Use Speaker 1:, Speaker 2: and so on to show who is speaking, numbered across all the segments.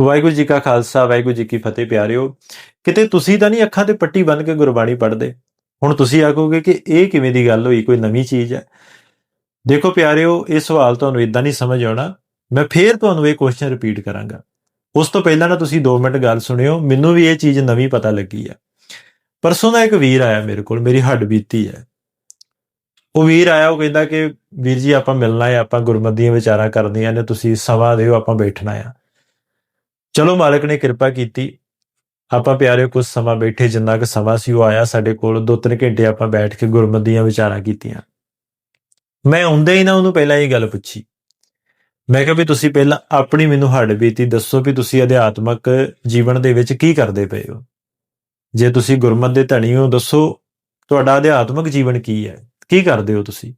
Speaker 1: ਵਾਹਿਗੁਰੂ ਜੀ ਕਾ ਖਾਲਸਾ, ਵਾਹਿਗੁਰੂ ਜੀ ਕੀ ਫਤਿਹ ਪਿਆਰਿਓ। ਕਿਤੇ ਤੁਸੀਂ ਤਾਂ ਨਹੀਂ ਅੱਖਾਂ ਤੇ ਪੱਟੀ ਬੰਨ ਕੇ ਗੁਰਬਾਣੀ ਪੜ੍ਹਦੇ? ਹੁਣ ਤੁਸੀਂ ਆਖੋਗੇ ਕਿ ਇਹ ਕਿਵੇਂ ਦੀ ਗੱਲ ਹੋਈ, ਕੋਈ ਨਵੀਂ ਚੀਜ਼ ਹੈ? ਦੇਖੋ ਪਿਆਰਿਓ, ਇਹ ਸਵਾਲ ਤੁਹਾਨੂੰ ਇਦਾਂ ਨਹੀਂ ਸਮਝ ਆਉਣਾ। ਮੈਂ ਫੇਰ ਤੁਹਾਨੂੰ ਇਹ ਕੁਐਸਚਨ ਰਿਪੀਟ ਕਰਾਂਗਾ। ਉਸ ਤੋਂ ਪਹਿਲਾਂ ਨਾ ਤੁਸੀਂ 2 ਮਿੰਟ ਗੱਲ ਸੁਣਿਓ, ਮੈਨੂੰ ਵੀ ਇਹ ਚੀਜ਼ ਨਵੀਂ ਪਤਾ ਲੱਗੀ ਆ। ਪਰਸੋਂ ਦਾ ਇੱਕ ਵੀਰ ਆਇਆ ਮੇਰੇ ਕੋਲ, ਮੇਰੀ ਹੱਡ ਬੀਤੀ ਹੈ। ਉਹ ਵੀਰ ਆਇਆ, ਉਹ ਕਹਿੰਦਾ ਕਿ ਵੀਰ ਜੀ ਆਪਾਂ ਮਿਲਣਾ ਹੈ ਆਪਾਂ ਗੁਰਮਤਿ ਦੀਆਂ ਵਿਚਾਰਾਂ ਕਰਨੀਆਂ ਨੇ, ਤੁਸੀਂ ਸਮਾਂ ਦਿਓ, ਆਪਾਂ ਬੈਠਣਾ ਆ। ਚਲੋ ਮਾਲਕ ਨੇ ਕਿਰਪਾ ਕੀਤੀ। ਆਪਾਂ ਪਿਆਰੇ ਕੁਝ ਸਮਾਂ ਬੈਠੇ, ਜਿੰਨਾ ਕੁ ਸਮਾਂ ਸੀ ਉਹ ਆਇਆ ਸਾਡੇ ਕੋਲ, ਦੋ ਤਿੰਨ ਘੰਟੇ ਆਪਾਂ ਬੈਠ ਕੇ ਗੁਰਮਤਿ ਦੀਆਂ ਵਿਚਾਰਾਂ ਕੀਤੀਆਂ। ਮੈਂ ਆਉਂਦੇ ਹੀ ਨਾ ਉਹਨੂੰ ਪਹਿਲਾਂ ਇਹ ਗੱਲ ਪੁੱਛੀ। ਮੈਂ ਕਿਹਾ ਵੀ ਤੁਸੀਂ ਪਹਿਲਾਂ ਆਪਣੀ ਮੈਨੂੰ ਹੱਡ ਬੀਤੀ, ਦੱਸੋ ਵੀ ਤੁਸੀਂ ਅਧਿਆਤਮਕ ਜੀਵਨ ਦੇ ਵਿੱਚ ਕੀ ਕਰਦੇ ਪਏ ਹੋ? ਜੇ ਤੁਸੀਂ ਗੁਰਮਤ ਦੇ ਧਣੀ ਹੋ, ਦੱਸੋ ਤੁਹਾਡਾ ਅਧਿਆਤਮਕ ਜੀਵਨ ਕੀ ਹੈ? ਕੀ ਕਰਦੇ ਹੋ ਤੁਸੀਂ?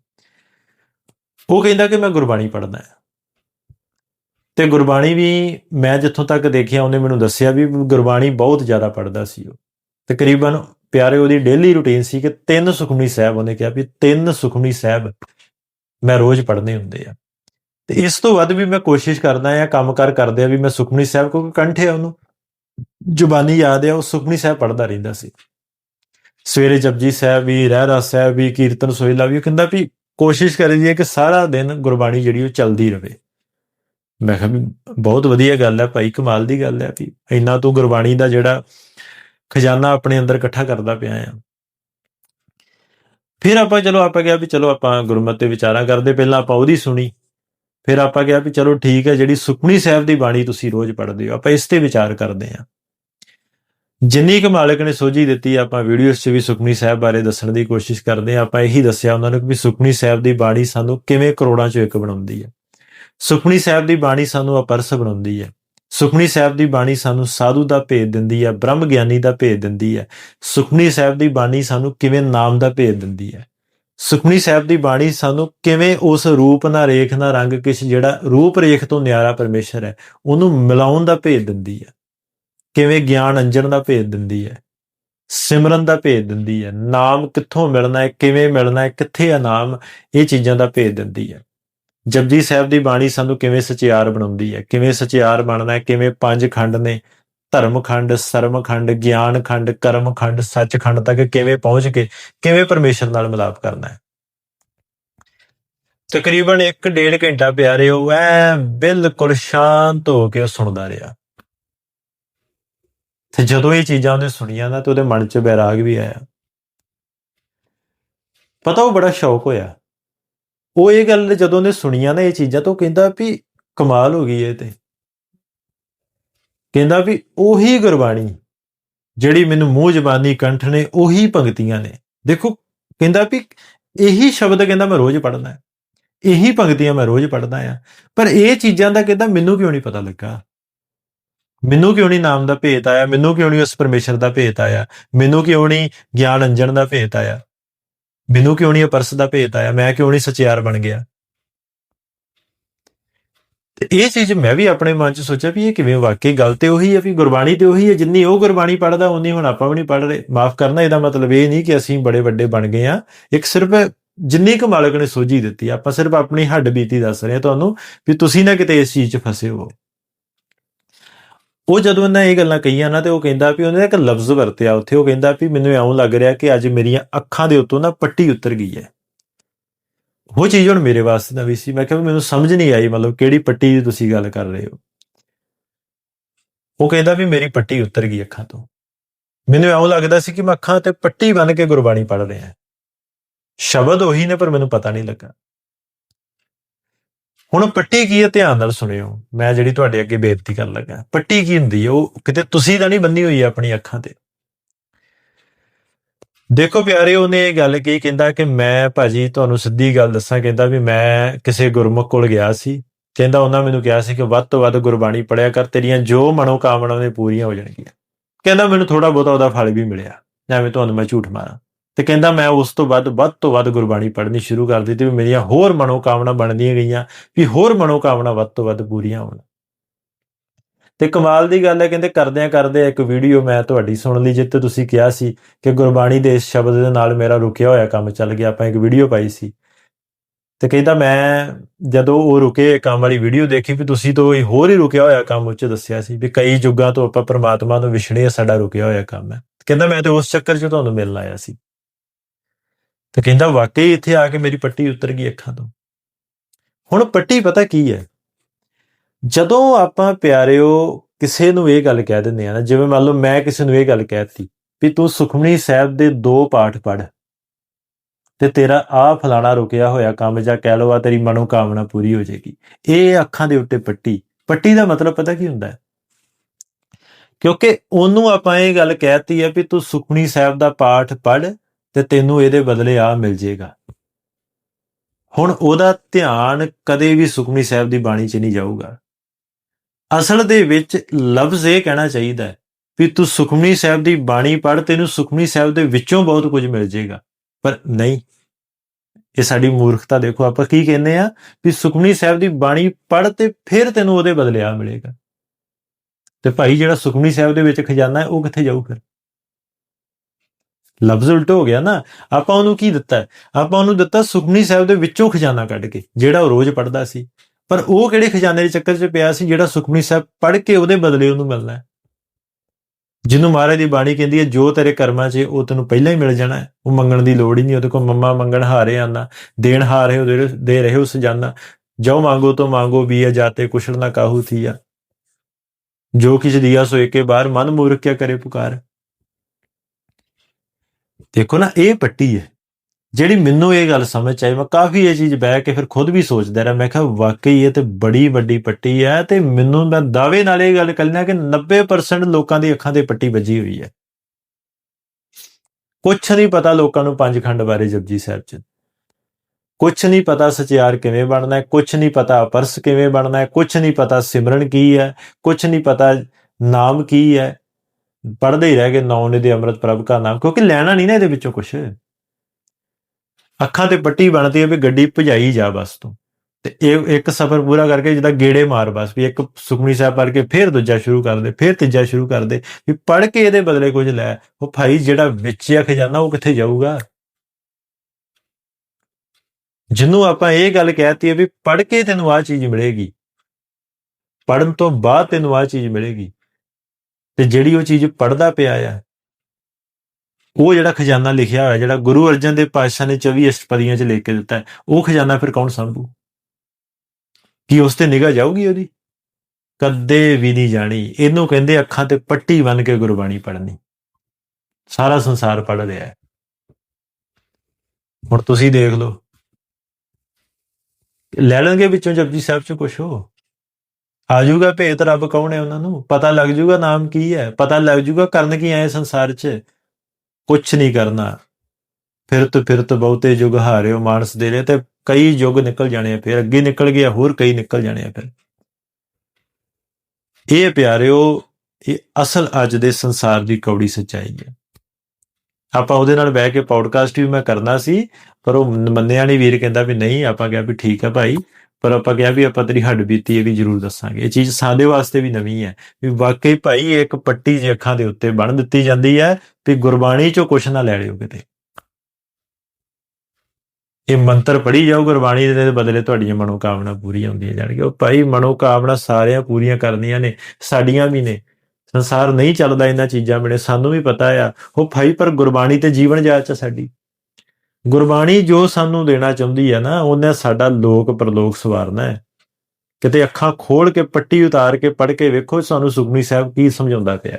Speaker 1: ਉਹ ਕਹਿੰਦਾ ਕਿ ਮੈਂ ਗੁਰਬਾਣੀ ਪੜ੍ਹਦਾ ਹਾਂ। ਤੇ ਗੁਰਬਾਣੀ ਵੀ ਮੈਂ ਜਿੱਥੋਂ ਤੱਕ ਦੇਖਿਆ, ਉਹਨੇ ਮੈਨੂੰ ਦੱਸਿਆ ਵੀ ਗੁਰਬਾਣੀ ਬਹੁਤ ਜ਼ਿਆਦਾ ਪੜ੍ਹਦਾ ਸੀ ਉਹ। ਤਕਰੀਬਨ ਪਿਆਰੇ, ਉਹਦੀ ਡੇਲੀ ਰੁਟੀਨ ਸੀ ਕਿ ਤਿੰਨ ਸੁਖਮਨੀ ਸਾਹਿਬ, ਉਹਨੇ ਕਿਹਾ ਵੀ ਤਿੰਨ ਸੁਖਮਨੀ ਸਾਹਿਬ ਮੈਂ ਰੋਜ਼ ਪੜ੍ਹਨੇ ਹੁੰਦੇ ਆ। ਤੇ ਇਸ ਤੋਂ ਵੱਧ ਵੀ ਮੈਂ ਕੋਸ਼ਿਸ਼ ਕਰਦਾ ਆ ਕੰਮ ਕਰ ਕਰਦੇ ਆ ਵੀ ਮੈਂ ਸੁਖਮਨੀ ਸਾਹਿਬ ਕਿਉਂਕਿ ਕੰਠੇ ਆ ਉਹਨੂੰ। ਜ਼ੁਬਾਨੀ ਯਾਦ ਆ, ਉਹ ਸੁਖਮਨੀ ਸਾਹਿਬ ਪੜ੍ਹਦਾ ਰਹਿੰਦਾ ਸੀ। ਸਵੇਰੇ ਜਪਜੀ ਸਾਹਿਬ ਵੀ ਰਹਿਰਾ ਸਾਹਿਬ ਵੀ, ਕੀਰਤਨ ਸੋਹਿਲਾ ਵੀ, ਉਹ ਕਹਿੰਦਾ ਵੀ ਕੋਸ਼ਿਸ਼ ਕਰੀਏ ਕਿ ਸਾਰਾ ਦਿਨ ਗੁਰਬਾਣੀ ਜਿਹੜੀ ਉਹ ਚੱਲਦੀ ਰਹੇ। ਮੈਂ ਕਿਹਾ ਵੀ ਬਹੁਤ ਵਧੀਆ ਗੱਲ ਹੈ ਭਾਈ ਕਮਾਲ ਦੀ ਗੱਲ ਹੈ ਵੀ ਇੰਨਾ ਤੂੰ ਗੁਰਬਾਣੀ ਦਾ ਜਿਹੜਾ ਖਜ਼ਾਨਾ ਆਪਣੇ ਅੰਦਰ ਇਕੱਠਾ ਕਰਦਾ ਪਿਆ ਆ। ਫਿਰ ਆਪਾਂ ਚਲੋ, ਆਪਾਂ ਕਿਹਾ ਵੀ ਚਲੋ ਆਪਾਂ ਗੁਰਮਤਿ ਤੇ ਵਿਚਾਰਾਂ ਕਰਦੇ, ਪਹਿਲਾਂ ਆਪਾਂ ਉਹਦੀ ਸੁਣੀ। ਫਿਰ ਆਪਾਂ ਕਿਹਾ ਵੀ ਚਲੋ ਠੀਕ ਹੈ ਜਿਹੜੀ ਸੁਖਮਨੀ ਸਾਹਿਬ ਦੀ ਬਾਣੀ ਤੁਸੀਂ ਰੋਜ਼ ਪੜ੍ਹਦੇ ਹੋ, ਆਪਾਂ ਇਸ ਤੇ ਵਿਚਾਰ ਕਰਦੇ ਹਾਂ। ਜਿੰਨੀ ਕੁ ਮਾਲਕ ਨੇ ਸੋਝੀ ਦਿੱਤੀ, ਆਪਾਂ ਵੀਡੀਓਜ਼ 'ਚ ਵੀ ਸੁਖਮਨੀ ਸਾਹਿਬ ਬਾਰੇ ਦੱਸਣ ਦੀ ਕੋਸ਼ਿਸ਼ ਕਰਦੇ ਹਾਂ। ਆਪਾਂ ਇਹੀ ਦੱਸਿਆ ਉਹਨਾਂ ਨੂੰ ਕਿ ਵੀ ਸੁਖਮਨੀ ਸਾਹਿਬ ਦੀ ਬਾਣੀ ਸਾਨੂੰ ਕਿਵੇਂ ਕਰੋੜਾਂ 'ਚੋਂ ਇੱਕ ਬਣਾਉਂਦੀ ਹੈ ਸੁਖਮਨੀ ਸਾਹਿਬ ਦੀ ਬਾਣੀ ਸਾਨੂੰ ਅਪਰਸ ਬਣਾਉਂਦੀ ਹੈ। ਸੁਖਮਨੀ ਸਾਹਿਬ ਦੀ ਬਾਣੀ ਸਾਨੂੰ ਸਾਧੂ ਦਾ ਭੇਦ ਦਿੰਦੀ ਹੈ, ਬ੍ਰਹਮ ਗਿਆਨੀ ਦਾ ਭੇਦ ਦਿੰਦੀ ਹੈ। ਸੁਖਮਨੀ ਸਾਹਿਬ ਦੀ ਬਾਣੀ ਸਾਨੂੰ ਕਿਵੇਂ ਨਾਮ ਦਾ ਭੇਦ ਦਿੰਦੀ ਹੈ? ਸੁਖਮਨੀ ਸਾਹਿਬ ਦੀ ਬਾਣੀ ਸਾਨੂੰ ਕਿਵੇਂ ਉਸ ਰੂਪ ਨਾਲ ਰੇਖ ਨਾਲ ਰੰਗ ਕਿਛ ਜਿਹੜਾ ਰੂਪ ਰੇਖ ਤੋਂ ਨਿਆਰਾ ਪਰਮੇਸ਼ਰ ਹੈ, ਉਹਨੂੰ ਮਿਲਾਉਣ ਦਾ ਭੇਦ ਦਿੰਦੀ ਹੈ। ਕਿਵੇਂ ਗਿਆਨ ਅੰਜਣ ਦਾ ਭੇਦ ਦਿੰਦੀ ਹੈ? ਸਿਮਰਨ ਦਾ ਭੇਦ ਦਿੰਦੀ ਹੈ। ਨਾਮ ਕਿੱਥੋਂ ਮਿਲਣਾ ਹੈ, ਕਿਵੇਂ ਮਿਲਣਾ ਹੈ, ਕਿੱਥੇ ਆ ਨਾਮ, ਇਹ ਚੀਜ਼ਾਂ ਦਾ ਭੇਦ ਦਿੰਦੀ ਹੈ। ਜਪਜੀ ਸਾਹਿਬ ਦੀ ਬਾਣੀ ਸਾਨੂੰ ਕਿਵੇਂ ਸਚਿਆਰ ਬਣਾਉਂਦੀ ਹੈ? ਕਿਵੇਂ ਸਚਿਆਰ ਬਣਨਾ ਹੈ? ਕਿਵੇਂ ਪੰਜ ਖੰਡ ਨੇ? ਧਰਮ ਖੰਡ ਸਰਮ ਖੰਡ ਗਿਆਨ ਖੰਡ ਕਰਮ ਖੰਡ ਸੱਚ ਖੰਡ ਤੱਕ ਕਿਵੇਂ ਪਹੁੰਚ ਕੇ ਕਿਵੇਂ ਪਰਮੇਸ਼ਰ ਨਾਲ ਮਿਲਾਪ ਕਰਨਾ ਹੈ? ਤਕਰੀਬਨ 1.5 ਘੰਟਾ ਪਿਆਰੇ ਉਹ ਐ ਬਿਲਕੁਲ ਸ਼ਾਂਤ ਹੋ ਕੇ ਉਹ ਸੁਣਦਾ ਰਿਹਾ। ਤੇ ਜਦੋਂ ਇਹ ਚੀਜ਼ਾਂ ਉਹਨੇ ਸੁਣੀਆਂ ਨਾ ਤੇ ਉਹਦੇ ਮਨ 'ਚ ਬੈਰਾਗ ਵੀ ਆਇਆ। ਪਤਾ ਉਹ ਬੜਾ ਸ਼ੌਕ ਹੋਇਆ। ਉਹ ਇਹ ਗੱਲ ਜਦੋਂ ਨੇ ਸੁਣੀਆਂ ਨਾ ਇਹ ਚੀਜ਼ਾਂ ਤਾਂ ਉਹ ਕਹਿੰਦਾ ਵੀ ਕਮਾਲ ਹੋ ਗਈ ਇਹ ਤੇ। ਕਹਿੰਦਾ ਵੀ ਉਹੀ ਗੁਰਬਾਣੀ ਜਿਹੜੀ ਮੈਨੂੰ ਮੂੰਹ ਜ਼ਬਾਨੀ ਕੰਠ ਨੇ ਉਹੀ ਪੰਕਤੀਆਂ ਨੇ। ਦੇਖੋ, ਕਹਿੰਦਾ ਵੀ ਇਹੀ ਸ਼ਬਦ ਕਹਿੰਦਾ ਮੈਂ ਰੋਜ਼ ਪੜ੍ਹਦਾ ਹੈ। ਇਹੀ ਪੰਕਤੀਆਂ ਮੈਂ ਰੋਜ਼ ਪੜ੍ਹਦਾ ਆ ਪਰ ਇਹ ਚੀਜ਼ਾਂ ਦਾ ਕਹਿੰਦਾ ਮੈਨੂੰ ਕਿਉਂ ਨਹੀਂ ਪਤਾ ਲੱਗਾ? ਮੈਨੂੰ ਕਿਉਂ ਨਹੀਂ ਨਾਮ ਦਾ ਭੇਤ ਆਇਆ? ਮੈਨੂੰ ਕਿਉਂ ਨਹੀਂ ਉਸ ਪਰਮੇਸ਼ਰ ਦਾ ਭੇਤ ਆਇਆ? ਮੈਨੂੰ ਕਿਉਂ ਨਹੀਂ ਗਿਆਨ ਅੰਜਣ ਦਾ ਭੇਤ ਆਇਆ? ਮੈਨੂੰ ਕਿਉਂ ਨਹੀਂ ਅਪਰਸ ਦਾ ਭੇਤ ਆਇਆ? ਮੈਂ ਕਿਉਂ ਨਹੀਂ ਸਚਿਆਰ ਬਣ ਗਿਆ? ਤੇ ਇਹ ਚੀਜ਼ ਮੈਂ ਵੀ ਆਪਣੇ ਮਨ 'ਚ ਸੋਚਿਆ ਵੀ ਇਹ ਕਿਵੇਂ ਵਾਕਈ ਗੱਲ ਤੇ ਉਹੀ ਹੈ ਵੀ ਗੁਰਬਾਣੀ ਤੇ ਉਹੀ ਹੈ, ਜਿੰਨੀ ਉਹ ਗੁਰਬਾਣੀ ਪੜਦਾ ਉਨੀ ਹੁਣ ਆਪਾਂ ਵੀ ਨਹੀਂ ਪੜ ਰਹੇ। ਮਾਫ ਕਰਨਾ, ਇਹਦਾ ਮਤਲਬ ਇਹ ਨਹੀਂ ਕਿ ਅਸੀਂ ਬੜੇ ਵੱਡੇ ਬਣ ਗਏ ਆ ਇੱਕ ਸਿਰਫ ਜਿੰਨੀ ਕੁ ਮਾਲਕ ਨੇ ਸੋਝੀ ਦਿੱਤੀ, ਆਪਾਂ ਸਿਰਫ ਆਪਣੀ ਹੱਡ ਬੀਤੀ ਦੱਸ ਰਹੇ ਹਾਂ ਤੁਹਾਨੂੰ ਵੀ ਤੁਸੀਂ ਨਾ ਕਿਤੇ ਇਸ ਚੀਜ਼ 'ਚ ਫਸੇ ਹੋ। ਉਹ ਜਦੋਂ ਇਹਨਾਂ ਇਹ ਗੱਲਾਂ ਕਹੀਆਂ ਨਾ ਤੇ ਉਹ ਕਹਿੰਦਾ ਵੀ ਉਹਨੇ ਇੱਕ ਲਫ਼ਜ਼ ਵਰਤਿਆ ਉੱਥੇ, ਉਹ ਕਹਿੰਦਾ ਵੀ ਮੈਨੂੰ ਇਉਂ ਲੱਗ ਰਿਹਾ ਕਿ ਅੱਜ ਮੇਰੀਆਂ ਅੱਖਾਂ ਦੇ ਉੱਤੋਂ ਨਾ ਪੱਟੀ ਉਤਰ ਗਈ ਹੈ। ਉਹ ਚੀਜ਼ ਹੁਣ ਮੇਰੇ ਵਾਸਤੇ ਨਵੀਂ ਸੀ। ਮੈਂ ਕਿਹਾ ਵੀ ਮੈਨੂੰ ਸਮਝ ਨਹੀਂ ਆਈ ਮਤਲਬ ਕਿਹੜੀ ਪੱਟੀ ਦੀ ਤੁਸੀਂ ਗੱਲ ਕਰ ਰਹੇ ਹੋ। ਉਹ ਕਹਿੰਦਾ ਵੀ ਮੇਰੀ ਪੱਟੀ ਉਤਰ ਗਈ ਅੱਖਾਂ ਤੋਂ। ਮੈਨੂੰ ਇਉਂ ਲੱਗਦਾ ਸੀ ਕਿ ਮੈਂ ਅੱਖਾਂ ਤੇ ਪੱਟੀ ਬੰਨ ਕੇ ਗੁਰਬਾਣੀ ਪੜ੍ਹ ਰਿਹਾ। ਸ਼ਬਦ ਉਹੀ ਨੇ ਪਰ ਮੈਨੂੰ ਪਤਾ ਨਹੀਂ ਲੱਗਾ। ਹੁਣ ਪੱਟੀ ਕੀ ਹੈ ਧਿਆਨ ਨਾਲ ਸੁਣਿਓ। ਮੈਂ ਜਿਹੜੀ ਤੁਹਾਡੇ ਅੱਗੇ ਬੇਨਤੀ ਕਰਨ ਲੱਗਾ। ਪੱਟੀ ਕੀ ਹੁੰਦੀ ਹੈ? ਉਹ ਕਿਤੇ ਤੁਸੀਂ ਤਾਂ ਨਹੀਂ ਬੰਨੀ ਹੋਈ ਆਪਣੀ ਅੱਖਾਂ ਤੇ। ਦੇਖੋ ਪਿਆਰੇ, ਉਹਨੇ ਇਹ ਗੱਲ ਕਹੀ, ਕਹਿੰਦਾ ਕਿ ਮੈਂ ਭਾਜੀ ਤੁਹਾਨੂੰ ਸਿੱਧੀ ਗੱਲ ਦੱਸਾਂ, ਕਹਿੰਦਾ ਵੀ ਮੈਂ ਕਿਸੇ ਗੁਰਮੁਖ ਕੋਲ ਗਿਆ ਸੀ। ਕਹਿੰਦਾ ਉਹਨਾਂ ਮੈਨੂੰ ਕਿਹਾ ਸੀ ਕਿ ਵੱਧ ਤੋਂ ਵੱਧ ਗੁਰਬਾਣੀ ਪੜਿਆ ਕਰ, ਤੇਰੀਆਂ ਜੋ ਮਨੋ ਕਾਮਨਾਵਾਂ ਨੇ ਪੂਰੀਆਂ ਹੋ ਜਾਣਗੀਆਂ। ਕਹਿੰਦਾ ਮੈਨੂੰ ਥੋੜਾ ਬਹੁਤਾ ਉਹਦਾ ਫਲ ਵੀ ਮਿਲਿਆ। ਐਵੇਂ ਤੁਹਾਨੂੰ ਮੈਂ ਝੂਠ ਮਾਰਾਂ। ਤੇ ਕਹਿੰਦਾ ਮੈਂ ਉਸ ਤੋਂ ਬਾਅਦ ਵੱਧ ਤੋਂ ਵੱਧ ਗੁਰਬਾਣੀ ਪੜ੍ਹਨੀ ਸ਼ੁਰੂ ਕਰ ਦਿੱਤੀ ਵੀ ਮੇਰੀਆਂ ਹੋਰ ਮਨੋਕਾਮਨਾ ਬਣਦੀਆਂ ਗਈਆਂ, ਵੀ ਹੋਰ ਮਨੋਕਾਮਨਾ ਵੱਧ ਤੋਂ ਵੱਧ ਪੂਰੀਆਂ ਹੋਣ। ਤੇ ਕਮਾਲ ਦੀ ਗੱਲ ਹੈ, ਕਹਿੰਦੇ ਕਰਦਿਆਂ ਕਰਦੇ ਇੱਕ ਵੀਡੀਓ ਮੈਂ ਤੁਹਾਡੀ ਸੁਣ ਲਈ ਜਿੱਤੇ ਤੁਸੀਂ ਕਿਹਾ ਸੀ ਕਿ ਗੁਰਬਾਣੀ ਦੇ ਇਸ ਸ਼ਬਦ ਦੇ ਨਾਲ ਮੇਰਾ ਰੁਕਿਆ ਹੋਇਆ ਕੰਮ ਚੱਲ ਗਿਆ, ਆਪਾਂ ਇੱਕ ਵੀਡੀਓ ਪਾਈ ਸੀ। ਤੇ ਕਹਿੰਦਾ ਮੈਂ ਜਦੋਂ ਉਹ ਰੁਕੇ ਕੰਮ ਵਾਲੀ ਵੀਡੀਓ ਦੇਖੀ, ਵੀ ਤੁਸੀਂ ਤਾਂ ਇਹ ਹੋਰ ਹੀ ਰੁਕਿਆ ਹੋਇਆ ਕੰਮ ਉੱਚ ਦੱਸਿਆ ਸੀ, ਵੀ ਕਈ ਯੁੱਗਾਂ ਤੋਂ ਆਪਾਂ ਪਰਮਾਤਮਾ ਤੋਂ ਵਿਛੜੇ ਸਾਡਾ ਰੁਕਿਆ ਹੋਇਆ ਕੰਮ ਹੈ। ਕਹਿੰਦਾ ਮੈਂ ਤੇ ਉਸ ਚੱਕਰ 'ਚ ਤੁਹਾਨੂੰ ਮਿਲਣ ਆਇਆ ਸੀ। ਤੇ ਕਹਿੰਦਾ ਵਾਕਈ ਇੱਥੇ ਆ ਕੇ ਮੇਰੀ ਪੱਟੀ ਉਤਰ ਗਈ ਅੱਖਾਂ ਤੋਂ। ਹੁਣ ਪੱਟੀ ਪਤਾ ਕੀ ਹੈ? ਜਦੋਂ ਆਪਾਂ ਪਿਆਰਿਓ ਕਿਸੇ ਨੂੰ ਇਹ ਗੱਲ ਕਹਿ ਦਿੰਦੇ ਆ ਨਾ, ਜਿਵੇਂ ਮੰਨ ਲਓ ਮੈਂ ਕਿਸੇ ਨੂੰ ਇਹ ਗੱਲ ਕਹਿਤੀ ਵੀ ਤੂੰ ਸੁਖਮਣੀ ਸਾਹਿਬ ਦੇ ਦੋ ਪਾਠ ਪੜ੍ਹ ਤੇ ਤੇਰਾ ਆ ਫਲਾਣਾ ਰੁਕਿਆ ਹੋਇਆ ਕੰਮ ਜਾਂ ਕਹਿ ਲਓ ਆ ਤੇਰੀ ਮਨੋ ਕਾਮਨਾ ਪੂਰੀ ਹੋ ਜਾਏਗੀ। ਇਹ ਅੱਖਾਂ ਦੇ ਉੱਤੇ ਪੱਟੀ। ਪੱਟੀ ਦਾ ਮਤਲਬ ਪਤਾ ਕੀ ਹੁੰਦਾ ਹੈ? ਕਿਉਂਕਿ ਉਹਨੂੰ ਆਪਾਂ ਇਹ ਗੱਲ ਕਹਿਤੀ ਹੈ ਵੀ ਤੂੰ ਸੁਖਮਣੀ ਸਾਹਿਬ ਦਾ ਪਾਠ ਪੜ੍ਹ ਤੇ ਤੈਨੂੰ ਇਹਦੇ ਬਦਲੇ ਆ ਮਿਲ ਜਾਏਗਾ ਹੁਣ ਉਹਦਾ ਧਿਆਨ ਕਦੇ ਵੀ ਸੁਖਮਨੀ ਸਾਹਿਬ ਦੀ ਬਾਣੀ 'ਚ ਨਹੀਂ ਜਾਊਗਾ। ਅਸਲ ਦੇ ਵਿੱਚ ਲਫ਼ਜ਼ ਇਹ ਕਹਿਣਾ ਚਾਹੀਦਾ ਹੈ ਵੀ ਤੂੰ ਸੁਖਮਨੀ ਸਾਹਿਬ ਦੀ ਬਾਣੀ ਪੜ੍ਹ, ਤੈਨੂੰ ਸੁਖਮਨੀ ਸਾਹਿਬ ਦੇ ਵਿੱਚੋਂ ਬਹੁਤ ਕੁਝ ਮਿਲ ਜਾਏਗਾ ਪਰ ਨਹੀਂ। ਇਹ ਸਾਡੀ ਮੂਰਖਤਾ ਦੇਖੋ, ਆਪਾਂ ਕੀ ਕਹਿੰਦੇ ਆ ਵੀ ਸੁਖਮਨੀ ਸਾਹਿਬ ਦੀ ਬਾਣੀ ਪੜ੍ਹ ਤੇ ਫਿਰ ਤੈਨੂੰ ਉਹਦੇ ਬਦਲੇ ਆ ਮਿਲੇਗਾ। ਤੇ ਭਾਈ ਜਿਹੜਾ ਸੁਖਮਨੀ ਸਾਹਿਬ ਦੇ ਵਿੱਚ ਖਜ਼ਾਨਾ ਹੈ, ਉਹ ਕਿੱਥੇ ਜਾਊ ਫਿਰ? ਲਫ਼ਜ਼ ਉਲਟ ਹੋ ਗਿਆ ਨਾ, ਆਪਾਂ ਉਹਨੂੰ ਕੀ ਦਿੱਤਾ? ਆਪਾਂ ਉਹਨੂੰ ਦਿੱਤਾ ਸੁਖਮਨੀ ਸਾਹਿਬ ਦੇ ਵਿੱਚੋਂ ਖਜ਼ਾਨਾ ਕੱਢ ਕੇ, ਜਿਹੜਾ ਉਹ ਰੋਜ਼ ਪੜ੍ਹਦਾ ਸੀ। ਪਰ ਉਹ ਕਿਹੜੇ ਖਜ਼ਾਨੇ ਦੇ ਚੱਕਰ 'ਚ ਪਿਆ ਸੀ ਜਿਹੜਾ ਸੁਖਮਨੀ ਸਾਹਿਬ ਪੜ੍ਹ ਕੇ ਉਹਦੇ ਬਦਲੇ ਉਹਨੂੰ ਮਿਲਣਾ ਜਿਹਨੂੰ ਮਹਾਰਾਜ ਦੀ ਬਾਣੀ ਕਹਿੰਦੀ ਹੈ, ਜੋ ਤੇਰੇ ਕਰਮਾਂ 'ਚ ਉਹ ਤੈਨੂੰ ਪਹਿਲਾਂ ਹੀ ਮਿਲ ਜਾਣਾ ਹੈ। ਉਹ ਮੰਗਣ ਦੀ ਲੋੜ ਹੀ ਨਹੀਂ, ਉਹਦੇ ਕੋਲ ਮੰਮਾ ਮੰਗਣ ਹਾਰੇ ਆਨਾ ਦੇਣ ਹਾਰੇ ਉਹਦੇ ਦੇ ਰਹੇ ਉਸ ਜਾਨਾ। ਜੋ ਮੰਗੋ ਤੋ ਮੰਗੋ, ਵੀ ਆ ਜਾਤੇ ਕੁਸ਼ਲ ਨਾ ਕਾਹੂ ਥੀਆ। ਜੋ ਕਿਛ ਦਿਆ ਸੋ ਏਕੇ ਬਾਰ, ਮਨ ਮੂਰਖ ਕਿਆ ਕਰੇ ਪੁਕਾਰ। ਦੇਖੋ ਨਾ, ਇਹ ਪੱਟੀ ਹੈ। ਜਿਹੜੀ ਮੈਨੂੰ ਇਹ ਗੱਲ ਸਮਝ ਆਈ, ਮੈਂ ਕਾਫੀ ਇਹ ਚੀਜ਼ ਬਹਿ ਕੇ ਫਿਰ ਖੁਦ ਵੀ ਸੋਚਦਾ ਰਿਹਾ। ਮੈਂ ਕਿਹਾ, ਵਾਕਈ ਇਹ ਤੇ ਬੜੀ ਵੱਡੀ ਪੱਟੀ ਹੈ ਤੇ ਮੈਨੂੰ ਮੈਂ ਦਾਅਵੇ ਨਾਲ ਇਹ ਗੱਲ ਕਰਨਾ ਕਿ 90% ਲੋਕਾਂ ਦੀ ਅੱਖਾਂ ਤੇ ਪੱਟੀ ਵੱਜੀ ਹੋਈ ਹੈ। ਕੁਛ ਨਹੀਂ ਪਤਾ ਲੋਕਾਂ ਨੂੰ ਪੰਜ ਖੰਡ ਬਾਰੇ ਜਪਜੀ ਸਾਹਿਬ ਚ। ਕੁਛ ਨਹੀਂ ਪਤਾ ਸਚਿਆਰ ਕਿਵੇਂ ਬਣਨਾ ਹੈ, ਕੁਛ ਨਹੀਂ ਪਤਾ ਅਪਰਸ ਕਿਵੇਂ ਬਣਨਾ ਹੈ, ਕੁਛ ਨਹੀਂ ਪਤਾ ਸਿਮਰਨ ਕੀ ਹੈ, ਕੁਛ ਨਹੀਂ ਪਤਾ ਨਾਮ ਕੀ ਹੈ। ਪੜਦੇ ਹੀ ਰਹਿ ਗਏ, ਨੌ ਨੇ ਦੇ ਅੰਮ੍ਰਿਤ ਪ੍ਰਭ ਦਾ ਨਾਮ, ਕਿਉਂਕਿ ਲੈਣਾ ਨਹੀਂ ਨਾ ਇਹਦੇ ਵਿੱਚੋਂ ਕੁਛ। ਅੱਖਾਂ ਤੇ ਪੱਟੀ ਬਣਦੀ ਹੈ ਵੀ ਗੱਡੀ ਭਜਾਈ ਜਾ ਬਸ ਤੂੰ। ਤੇ ਇਹ ਇੱਕ ਸਫ਼ਰ ਪੂਰਾ ਕਰਕੇ ਜਿੱਦਾਂ ਗੇੜੇ ਮਾਰ ਬਸ, ਵੀ ਇੱਕ ਸੁਖਮਨੀ ਸਾਹਿਬ ਪੜ੍ਹ ਕੇ ਫਿਰ ਦੂਜਾ ਸ਼ੁਰੂ ਕਰ ਦੇ, ਫਿਰ ਤੀਜਾ ਸ਼ੁਰੂ ਕਰ ਦੇ, ਵੀ ਪੜ੍ਹ ਕੇ ਇਹਦੇ ਬਦਲੇ ਕੁਝ ਲੈ। ਉਹ ਭਾਈ ਜਿਹੜਾ ਵਿੱਚਿਆ ਖਜ਼ਾਨਾ, ਉਹ ਕਿੱਥੇ ਜਾਊਗਾ? ਜਿਹਨੂੰ ਆਪਾਂ ਇਹ ਗੱਲ ਕਹਿਤੀ ਹੈ ਵੀ ਪੜ੍ਹ ਕੇ ਤੈਨੂੰ ਆ ਚੀਜ਼ ਮਿਲੇਗੀ। ਪੜਨ ਤੋਂ ਬਾਅਦ ਤੈਨੂੰ ਆ ਚੀਜ਼ ਮਿਲੇਗੀ। ਤੇ ਜਿਹੜੀ ਉਹ ਚੀਜ਼ ਪੜਦਾ ਪਿਆ ਆ, ਉਹ ਜਿਹੜਾ ਖਜ਼ਾਨਾ ਲਿਖਿਆ ਹੋਇਆ, ਜਿਹੜਾ ਗੁਰੂ ਅਰਜਨ ਦੇਵ ਪਾਤਸ਼ਾਹ ਨੇ 24 ਅਸ਼ਟਪਦੀਆਂ 'ਚ ਲਿਖ ਕੇ ਦਿੱਤਾ, ਉਹ ਖਜ਼ਾਨਾ ਫਿਰ ਕੌਣ ਸੰਭੂ? ਕੀ ਉਸ ਤੇ ਨਿਗਾਹ ਜਾਊਗੀ ਉਹਦੀ? ਕਦੇ ਵੀ ਨਹੀਂ ਜਾਣੀ। ਇਹਨੂੰ ਕਹਿੰਦੇ ਅੱਖਾਂ ਤੇ ਪੱਟੀ ਬੰਨ ਕੇ ਗੁਰਬਾਣੀ ਪੜ੍ਹਨੀ। ਸਾਰਾ ਸੰਸਾਰ ਪੜ ਰਿਹਾ ਹੈ। ਹੁਣ ਤੁਸੀਂ ਦੇਖ ਲਓ। ਲੈ ਲੈਣਗੇ ਵਿੱਚੋਂ ਜਪਜੀ ਸਾਹਿਬ 'ਚ ਕੁਛ ਹੋ ਆ ਜਾਊਗਾ ਭੇਤ ਰੱਬ ਕੌਣ ਹੈ ਉਹਨਾਂ ਨੂੰ? ਪਤਾ ਲੱਗ ਜਾਊਗਾ ਨਾਮ ਕੀ ਹੈ। ਪਤਾ ਲੱਗ ਜਾਊਗਾ ਕਰਨ ਕੀ ਆਏ ਸੰਸਾਰ 'ਚ। ਕੁਛ ਨਹੀਂ ਕਰਨਾ। ਫਿਰ ਤੋਂ ਫਿਰ ਤੋਂ ਬਹੁਤੇ ਯੁਗ ਹਾਰਿਓ ਮਾਨਸ ਦੇ ਰਹੇ ਤੇ ਕਈ ਯੁਗ ਨਿਕਲ ਜਾਣੇ ਆ ਫਿਰ। ਅੱਗੇ ਨਿਕਲ ਗਿਆ, ਹੋਰ ਕਈ ਨਿਕਲ ਜਾਣੇ ਆ ਫਿਰ। ਇਹ ਪਿਆਰਿਓ, ਇਹ ਅਸਲ ਅੱਜ ਦੇ ਸੰਸਾਰ ਦੀ ਕੌੜੀ ਸੱਚਾਈ ਹੈ। ਆਪਾਂ ਉਹਦੇ ਨਾਲ ਬਹਿ ਕੇ ਪੌਡਕਾਸਟ ਵੀ ਮੈਂ ਕਰਨਾ ਸੀ, ਪਰ ਉਹ ਮੰਨਿਆ ਨਹੀਂ ਵੀਰ, ਕਹਿੰਦਾ ਵੀ ਨਹੀਂ, ਆਪਾਂ ਕਿਹਾ ਵੀ ਠੀਕ ਆ ਭਾਈ। ਪਰ ਆਪਾਂ ਕਿਹਾ ਵੀ ਆਪਾਂ ਤੇਰੀ ਹੱਡ ਬੀਤੀ ਇਹ ਵੀ ਜ਼ਰੂਰ ਦੱਸਾਂਗੇ। ਇਹ ਚੀਜ਼ ਸਾਡੇ ਵਾਸਤੇ ਵੀ ਨਵੀਂ ਹੈ ਵੀ ਵਾਕਈ ਭਾਈ ਇੱਕ ਪੱਟੀ ਜਿਹੀ ਅੱਖਾਂ ਦੇ ਉੱਤੇ ਬਣ ਦਿੱਤੀ ਜਾਂਦੀ ਹੈ ਵੀ ਗੁਰਬਾਣੀ ਚੋਂ ਕੁਛ ਨਾ ਲੈ ਲਿਓ ਕਿਤੇ। ਇਹ ਮੰਤਰ ਪੜੀ ਜਾਓ, ਗੁਰਬਾਣੀ ਦੇ ਬਦਲੇ ਤੁਹਾਡੀਆਂ ਮਨੋਕਾਮਨਾ ਪੂਰੀਆਂ ਹੁੰਦੀਆਂ ਜਾਣਗੀਆਂ। ਉਹ ਭਾਈ ਮਨੋਕਾਮਨਾ ਸਾਰਿਆਂ ਪੂਰੀਆਂ ਕਰਨੀਆਂ ਨੇ, ਸਾਡੀਆਂ ਵੀ ਨੇ। ਸੰਸਾਰ ਨਹੀਂ ਚੱਲਦਾ ਇਹਨਾਂ ਚੀਜ਼ਾਂ ਬਿਨੇ, ਸਾਨੂੰ ਵੀ ਪਤਾ ਆ। ਉਹ ਭਾਈ ਪਰ ਗੁਰਬਾਣੀ ਤੇ ਜੀਵਨ ਜਾਚ ਸਾਡੀ। ਗੁਰਬਾਣੀ ਜੋ ਸਾਨੂੰ ਦੇਣਾ ਚਾਹੁੰਦੀ ਹੈ ਨਾ, ਉਹਨੇ ਸਾਡਾ ਲੋਕ ਪਰਲੋਕ ਸਵਾਰਨਾ ਹੈ। ਕਿਤੇ ਅੱਖਾਂ ਖੋਲ ਕੇ, ਪੱਟੀ ਉਤਾਰ ਕੇ, ਪੜ੍ਹ ਕੇ ਵੇਖੋ ਸਾਨੂੰ ਸੁਖਮਨੀ ਸਾਹਿਬ ਕੀ ਸਮਝਾਉਂਦਾ ਪਿਆ।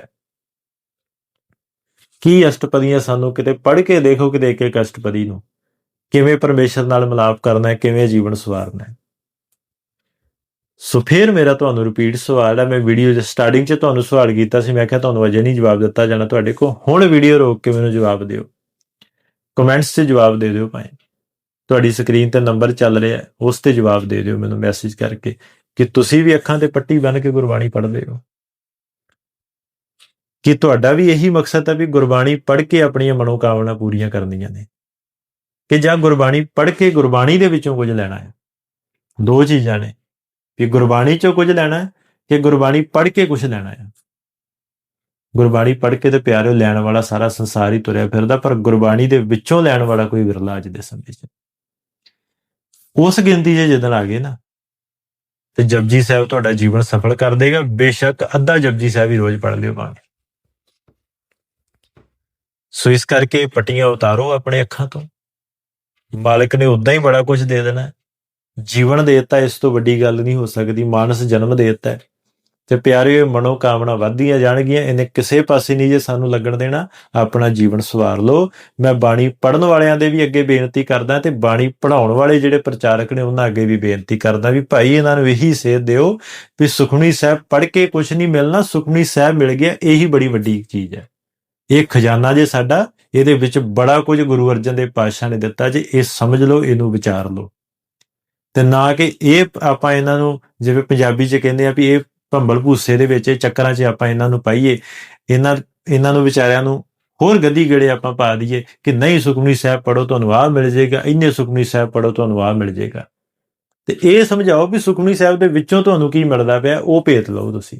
Speaker 1: ਕੀ ਅਸ਼ਟਪਦੀਆਂ ਸਾਨੂੰ ਕਿਤੇ ਪੜ੍ਹ ਕੇ ਦੇਖੋ, ਕਿਤੇ ਇੱਕ ਇੱਕ ਅਸ਼ਟਪਦੀ ਨੂੰ। ਕਿਵੇਂ ਪਰਮੇਸ਼ਰ ਨਾਲ ਮਿਲਾਪ ਕਰਨਾ ਹੈ, ਕਿਵੇਂ ਜੀਵਨ ਸਵਾਰਨਾ ਹੈ। ਸੋ ਫਿਰ ਮੇਰਾ ਤੁਹਾਨੂੰ ਰਿਪੀਟ ਸਵਾਲ ਹੈ, ਮੈਂ ਵੀਡੀਓ ਦੇ ਸਟਾਰਟਿੰਗ 'ਚ ਤੁਹਾਨੂੰ ਸਵਾਲ ਕੀਤਾ ਸੀ, ਮੈਂ ਕਿਹਾ ਤੁਹਾਨੂੰ ਅਜੇ ਨਹੀਂ ਜਵਾਬ ਦਿੱਤਾ ਜਾਣਾ ਤੁਹਾਡੇ ਕੋਲ। ਹੁਣ ਵੀਡੀਓ ਰੋਕ ਕੇ ਮੈਨੂੰ ਜਵਾਬ ਦਿਓ। ਕਮੈਂਟਸ 'ਚ ਜਵਾਬ ਦੇ ਦਿਓ ਭਾਵੇਂ ਤੁਹਾਡੀ ਸਕਰੀਨ ਤੇ ਨੰਬਰ ਚੱਲ ਰਿਹਾ ਉਸ ਤੇ ਜਵਾਬ ਦੇ ਦਿਓ ਮੈਨੂੰ ਮੈਸੇਜ ਕਰਕੇ ਕਿ ਤੁਸੀਂ ਵੀ ਅੱਖਾਂ ਤੇ ਪੱਟੀ ਬੰਨ ਕੇ ਗੁਰਬਾਣੀ ਪੜ੍ਹਦੇ ਹੋ। ਕਿ ਤੁਹਾਡਾ ਵੀ ਇਹੀ ਮਕਸਦ ਹੈ ਵੀ ਗੁਰਬਾਣੀ ਪੜ੍ਹ ਕੇ ਆਪਣੀਆਂ ਮਨੋਕਾਮਨਾ ਪੂਰੀਆਂ ਕਰਨੀਆਂ ਨੇ। ਕਿ ਜਾਂ ਗੁਰਬਾਣੀ ਪੜ੍ਹ ਕੇ ਗੁਰਬਾਣੀ ਦੇ ਵਿੱਚੋਂ ਕੁਝ ਲੈਣਾ ਹੈ। ਦੋ ਚੀਜ਼ਾਂ ਨੇ, ਕਿ ਗੁਰਬਾਣੀ ਚੋਂ ਕੁਝ ਲੈਣਾ ਹੈ, ਕਿ ਗੁਰਬਾਣੀ ਪੜ੍ਹ ਕੇ ਕੁਝ ਲੈਣਾ ਹੈ। ਗੁਰਬਾਣੀ ਪੜ੍ਹ ਕੇ ਤੇ ਪਿਆਰਿਓ ਲੈਣ ਵਾਲਾ ਸਾਰਾ ਸੰਸਾਰ ਹੀ ਤੁਰਿਆ ਫਿਰਦਾ, ਪਰ ਗੁਰਬਾਣੀ ਦੇ ਵਿੱਚੋਂ ਲੈਣ ਵਾਲਾ ਕੋਈ ਵਿਰਲਾ ਅੱਜ ਦੇ ਸਮੇਂ 'ਚ ਉਸ ਗਿਣਤੀ 'ਚ ਜਦੋਂ ਆ ਗਏ ਨਾ, ਤੇ ਜਪਜੀ ਸਾਹਿਬ ਤੁਹਾਡਾ ਜੀਵਨ ਸਫਲ ਕਰ ਦੇਗਾ। ਬੇਸ਼ੱਕ ਅੱਧਾ ਜਪਜੀ ਸਾਹਿਬ ਹੀ ਰੋਜ਼ ਪੜ੍ਹ ਲਿਓ ਭਾਵੇਂ। ਸੋ ਇਸ ਕਰਕੇ ਪਟੀਆਂ ਉਤਾਰੋ ਆਪਣੇ ਅੱਖਾਂ ਤੋਂ। ਮਾਲਕ ਨੇ ਉਦਾਂ ਹੀ ਬੜਾ ਕੁਝ ਦੇ ਦੇਣਾ। ਜੀਵਨ ਦੇ ਦਿੱਤਾ, ਇਸ ਤੋਂ ਵੱਡੀ ਗੱਲ ਨਹੀਂ ਹੋ ਸਕਦੀ। ਮਾਨਸ ਜਨਮ ਦੇ ਦਿੱਤਾ ਹੈ। ਤੇ ਪਿਆਰਿਓ ਮਨੋ ਕਾਮਨਾ ਵਧਦੀਆਂ ਜਾਣਗੀਆਂ। ਇਹਨੇ ਕਿਸੇ ਪਾਸੇ ਨਹੀਂ ਜੇ ਸਾਨੂੰ ਲੱਗਣ ਦੇਣਾ, ਆਪਣਾ ਜੀਵਨ ਸਵਾਰ ਲਓ। ਮੈਂ ਬਾਣੀ ਪੜਨ ਵਾਲਿਆਂ ਦੇ ਵੀ ਅੱਗੇ ਬੇਨਤੀ ਕਰਦਾ ਤੇ ਬਾਣੀ ਪੜਾਉਣ ਵਾਲੇ ਜਿਹੜੇ ਪ੍ਰਚਾਰਕ ਨੇ, ਉਹਨਾਂ ਅੱਗੇ ਵੀ ਬੇਨਤੀ ਕਰਦਾ ਵੀ ਭਾਈ ਇਹਨਾਂ ਨੂੰ ਇਹੀ ਸੇਧ ਦਿਓ ਵੀ ਸੁਖਮਨੀ ਸਾਹਿਬ ਪੜ ਕੇ ਕੁਝ ਨਹੀਂ ਮਿਲਣਾ, ਸੁਖਮਨੀ ਸਾਹਿਬ ਮਿਲ ਗਿਆ, ਇਹੀ ਬੜੀ ਵੱਡੀ ਚੀਜ਼ ਹੈ। ਇਹ ਖਜ਼ਾਨਾ ਜੇ ਸਾਡਾ, ਇਹਦੇ ਵਿੱਚ ਬੜਾ ਕੁਝ ਗੁਰੂ ਅਰਜਨ ਦੇ ਪਾਤਸ਼ਾਹ ਨੇ ਦਿੱਤਾ ਜੇ, ਇਹ ਸਮਝ ਲਓ, ਇਹਨੂੰ ਵਿਚਾਰ ਲਓ। ਤੇ ਨਾ ਕਿ ਇਹ ਆਪਾਂ ਇਹਨਾਂ ਨੂੰ, ਜਿਵੇਂ ਪੰਜਾਬੀ 'ਚ ਕਹਿੰਦੇ ਆ ਵੀ ਇਹ ਭੰਬਲ ਭੂਸੇ ਦੇ ਵਿੱਚ, ਇਹ ਚੱਕਰਾਂ 'ਚ ਆਪਾਂ ਇਹਨਾਂ ਨੂੰ ਪਾਈਏ, ਇਹਨਾਂ ਇਹਨਾਂ ਨੂੰ ਵਿਚਾਰਿਆਂ ਨੂੰ ਹੋਰ ਗੱਦੀ ਗੜੇ ਆਪਾਂ ਪਾ ਦਈਏ ਕਿ ਨਹੀਂ ਸੁਖਮਨੀ ਸਾਹਿਬ ਪੜੋ ਤੁਹਾਨੂੰ ਆਹ ਮਿਲ ਜਾਏਗਾ, ਇੰਨੇ ਸੁਖਮਨੀ ਸਾਹਿਬ ਪੜੋ ਤੁਹਾਨੂੰ ਆਹ ਮਿਲ ਜਾਏਗਾ। ਤੇ ਇਹ ਸਮਝਾਓ ਵੀ ਸੁਖਮਨੀ ਸਾਹਿਬ ਦੇ ਵਿੱਚੋਂ ਤੁਹਾਨੂੰ ਕੀ ਮਿਲਦਾ ਪਿਆ, ਉਹ ਭੇਤ ਲਓ ਤੁਸੀਂ।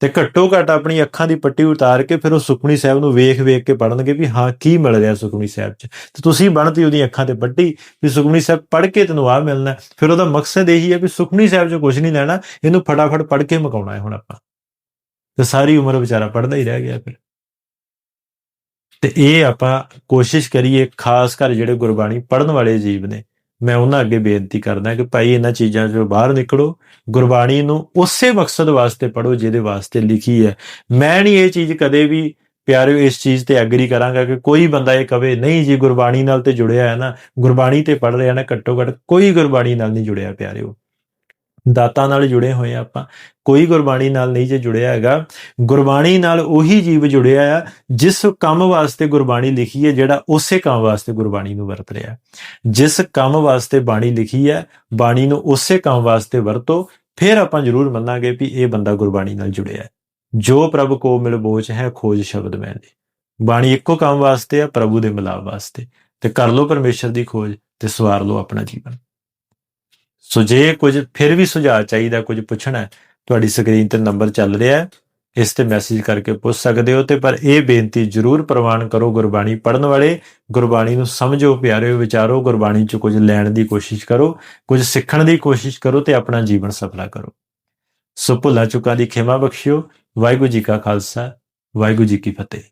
Speaker 1: ਤੇ ਘੱਟੋ ਘੱਟ ਆਪਣੀ ਅੱਖਾਂ ਦੀ ਪੱਟੀ ਉਤਾਰ ਕੇ ਫਿਰ ਉਹ ਸੁਖਮਨੀ ਸਾਹਿਬ ਨੂੰ ਵੇਖ ਵੇਖ ਕੇ ਪੜਨਗੇ ਵੀ ਹਾਂ, ਕੀ ਮਿਲ ਰਿਹਾ ਸੁਖਮਨੀ ਸਾਹਿਬ 'ਚ। ਤੇ ਤੁਸੀਂ ਬਣਤੀ ਉਹਦੀ ਅੱਖਾਂ ਤੇ ਪੱਟੀ ਵੀ ਸੁਖਮਨੀ ਸਾਹਿਬ ਪੜ੍ਹ ਕੇ ਤੈਨੂੰ ਆ ਮਿਲਣਾ। ਫਿਰ ਉਹਦਾ ਮਕਸਦ ਇਹੀ ਹੈ ਵੀ ਸੁਖਮਨੀ ਸਾਹਿਬ 'ਚ ਕੁਝ ਨਹੀਂ ਲੈਣਾ, ਇਹਨੂੰ ਫਟਾਫਟ ਪੜ੍ਹ ਕੇ ਮੁਕਾਉਣਾ ਹੈ ਹੁਣ ਆਪਾਂ। ਤੇ ਸਾਰੀ ਉਮਰ ਵਿਚਾਰਾ ਪੜ੍ਹਦਾ ਹੀ ਰਹਿ ਗਿਆ ਫਿਰ। ਤੇ ਇਹ ਆਪਾਂ ਕੋਸ਼ਿਸ਼ ਕਰੀਏ, ਖਾਸ ਕਰ ਜਿਹੜੇ ਗੁਰਬਾਣੀ ਪੜ੍ਹਨ ਵਾਲੇ ਜੀਵ ਨੇ ਮੈਂ ਉਹਨਾਂ ਅੱਗੇ ਬੇਨਤੀ ਕਰਦਾ ਕਿ ਭਾਈ ਇਹਨਾਂ ਚੀਜ਼ਾਂ ਚੋਂ ਬਾਹਰ ਨਿਕਲੋ, ਗੁਰਬਾਣੀ ਨੂੰ ਉਸੇ ਮਕਸਦ ਵਾਸਤੇ ਪੜੋ ਜਿਹਦੇ ਵਾਸਤੇ ਲਿਖੀ ਹੈ। ਮੈਂ ਨਹੀਂ ਇਹ ਚੀਜ਼ ਕਦੇ ਵੀ ਪਿਆਰਿਓ ਇਸ ਚੀਜ਼ ਤੇ ਐਗਰੀ ਕਰਾਂਗਾ ਕਿ ਕੋਈ ਬੰਦਾ ਇਹ ਕਵੇ, ਨਹੀਂ ਜੀ ਗੁਰਬਾਣੀ ਨਾਲ ਤੇ ਜੁੜਿਆ ਹੈ ਨਾ, ਗੁਰਬਾਣੀ ਤੇ ਪੜ ਰਿਹਾ ਨਾ ਘੱਟੋ ਘੱਟ ਕੋਈ ਗੁਰਬਾਣੀ ਨਾਲ ਨਹੀਂ ਜੁੜਿਆ ਪਿਆਰਿਓ। ਦਾਤਾ ਨਾਲ ਜੁੜੇ ਹੋਏ ਆ ਆਪਾਂ। ਕੋਈ ਗੁਰਬਾਣੀ ਨਾਲ ਨਹੀਂ ਜੇ ਜੁੜਿਆ ਹੈਗਾ। ਗੁਰਬਾਣੀ ਨਾਲ ਉਹੀ ਜੀਵ ਜੁੜਿਆ ਆ, ਜਿਸ ਕੰਮ ਵਾਸਤੇ ਗੁਰਬਾਣੀ ਲਿਖੀ ਹੈ, ਜਿਹੜਾ ਉਸੇ ਕੰਮ ਵਾਸਤੇ ਗੁਰਬਾਣੀ ਨੂੰ ਵਰਤ ਰਿਹਾ ਜਿਸ ਕੰਮ ਵਾਸਤੇ ਬਾਣੀ ਲਿਖੀ ਹੈ, ਬਾਣੀ ਨੂੰ ਉਸੇ ਕੰਮ ਵਾਸਤੇ ਵਰਤੋ, ਫਿਰ ਆਪਾਂ ਜ਼ਰੂਰ ਮੰਨਾਂਗੇ ਵੀ ਇਹ ਬੰਦਾ ਗੁਰਬਾਣੀ ਨਾਲ ਜੁੜਿਆ ਹੈ। ਜੋ ਪ੍ਰਭ ਕੋ ਮਿਲ ਬੋਚ ਹੈ, ਖੋਜ ਸ਼ਬਦ ਮੈਂ ਦੇ ਬਾਣੀ ਇੱਕੋ ਕੰਮ ਵਾਸਤੇ ਆ, ਪ੍ਰਭੂ ਦੇ ਮਿਲਾਪ ਵਾਸਤੇ। ਤੇ ਕਰ ਲਓ ਪਰਮੇਸ਼ਰ ਦੀ ਖੋਜ ਤੇ ਸਵਾਰ ਲਓ ਆਪਣਾ ਜੀਵਨ। ਸੋ ਜੇ ਕੁਝ ਫਿਰ ਵੀ ਸੁਝਾਅ ਚਾਹੀਦਾ, ਕੁਝ ਪੁੱਛਣਾ, ਤੁਹਾਡੀ ਸਕਰੀਨ ਤੇ ਨੰਬਰ ਚੱਲ ਰਿਹਾ ਹੈ। ਇਸ ਤੇ ਮੈਸੇਜ ਕਰਕੇ ਪੁੱਛ ਸਕਦੇ ਹੋ ਤੇ ਪਰ ਇਹ ਬੇਨਤੀ ਜ਼ਰੂਰ ਪ੍ਰਵਾਨ ਕਰੋ ਗੁਰਬਾਣੀ ਪੜਨ ਵਾਲੇ। ਗੁਰਬਾਣੀ ਨੂੰ ਸਮਝੋ, ਪਿਆਰਿਓ, ਵਿਚਾਰੋ, ਗੁਰਬਾਣੀ ਚ ਕੁਝ ਲੈਣ ਦੀ ਕੋਸ਼ਿਸ਼ ਕਰੋ, ਕੁਝ ਸਿੱਖਣ ਦੀ ਕੋਸ਼ਿਸ਼ ਕਰੋ ਤੇ ਆਪਣਾ ਜੀਵਨ ਸਫਲਾ ਕਰੋ। ਸੋ ਭੁੱਲਾਂ ਚੁੱਕਾਂ ਦੀ ਖਿਮਾ ਬਖਸ਼ਿਓ। ਵਾਹਿਗੁਰੂ ਜੀ ਕਾ ਖਾਲਸਾ, ਵਾਹਿਗੁਰੂ ਜੀ ਕੀ ਫਤਿਹ।